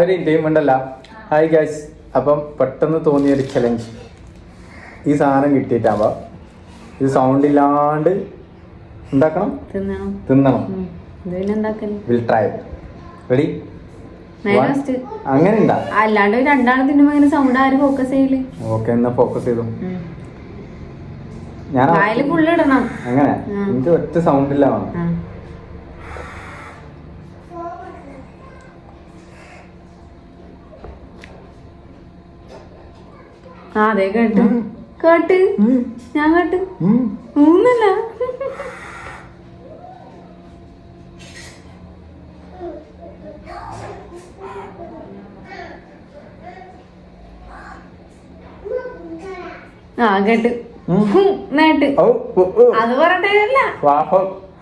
ഒരു ടീം ഉണ്ടല്ല. Hi guys അപ്പം പെട്ടെന്ന് തോന്നിയ ഒരു ചലഞ്ച് ഈ സാധനം കിട്ടിയിട്ടാകുമ്പോൾ ഇത് സൗണ്ട് ഇല്ലാണ്ട് ഉണ്ടാക്കണം. തിന്നണം. വിൽ ട്രൈ റെഡി അങ്ങനെ അല്ലാണ്ട് രണ്ടാളും തിന്നുമ്പോ അങ്ങനെ സൗണ്ട് ആരും ഫോക്കസ് ചെയ്യില്ല ഓക്കെ എന്നാ ഫോക്കസ് ചെയ്തു. ഞാൻ ഫുള്ള് ഇടണം. അങ്ങനെ. എനിക്ക് ഒറ്റ സൗണ്ട് ഇല്ല. വേണം അതെ കേട്ടു. കേട്ട്? ഞാൻ കേട്ട്. മൂന്നല്ല ആ കേട്ട്. നേട്ട്. അത് പറഞ്ഞിട്ടല്ല.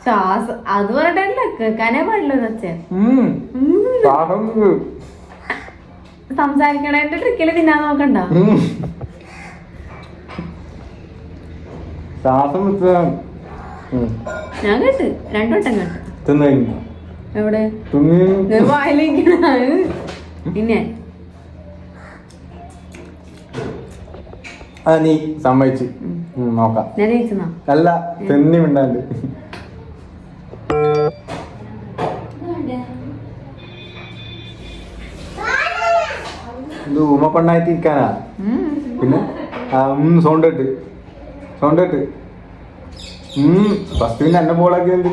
ശ്വാസം അത് പറഞ്ഞിട്ടല്ല കേൾക്കാനേ പാടില്ല ഒച്ചൻ സംസാരിക്കണേന്റെ ട്രിക്കിൽ തിന്നാൻ നോക്കണ്ട. ശ്വാസം. ഞാൻ കേട്ട്. കേട്ട്. എവിടെ? പിന്നെ. ആ നീ സമ്മതിച്ചു. നോക്കാം. അല്ല തെന്നി മിണ്ടാണ്ട്. ഇത് ഉമ്മ പെണ്ണായിട്ട് ഇരിക്കാനാ പിന്നെ സൗണ്ട് ഇട്ട് സൗണ്ട് കേട്ട്. ഫസ്റ്റ് പിന്നെ എന്നെ ബോളാക്കി എന്ത്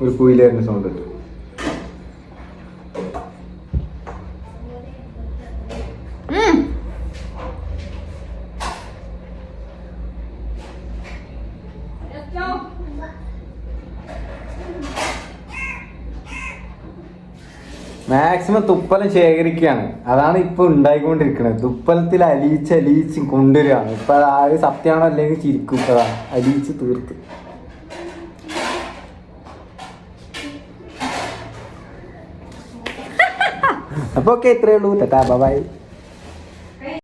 ഒരു കുയിലായിരുന്നു സൗണ്ട് ഇട്ട് മാക്സിമം തുപ്പലം ശേഖരിക്കുകയാണ്. അതാണ് ഇപ്പൊ ഉണ്ടായിക്കൊണ്ടിരിക്കുന്നത് തുപ്പലത്തിൽ അലിയിച്ച് അലിയിച്ച് കൊണ്ടുവരികയാണ്. ഇപ്പൊ അത് ആര് സത്യമാണോ അല്ലെങ്കിൽ ചിരിക്കും. അതാണ് അതാ അലിയിച്ച് തീർത്ത്. അപ്പൊ ഓക്കെ ഇത്രയേ ഉള്ളൂ. ടാ ബൈ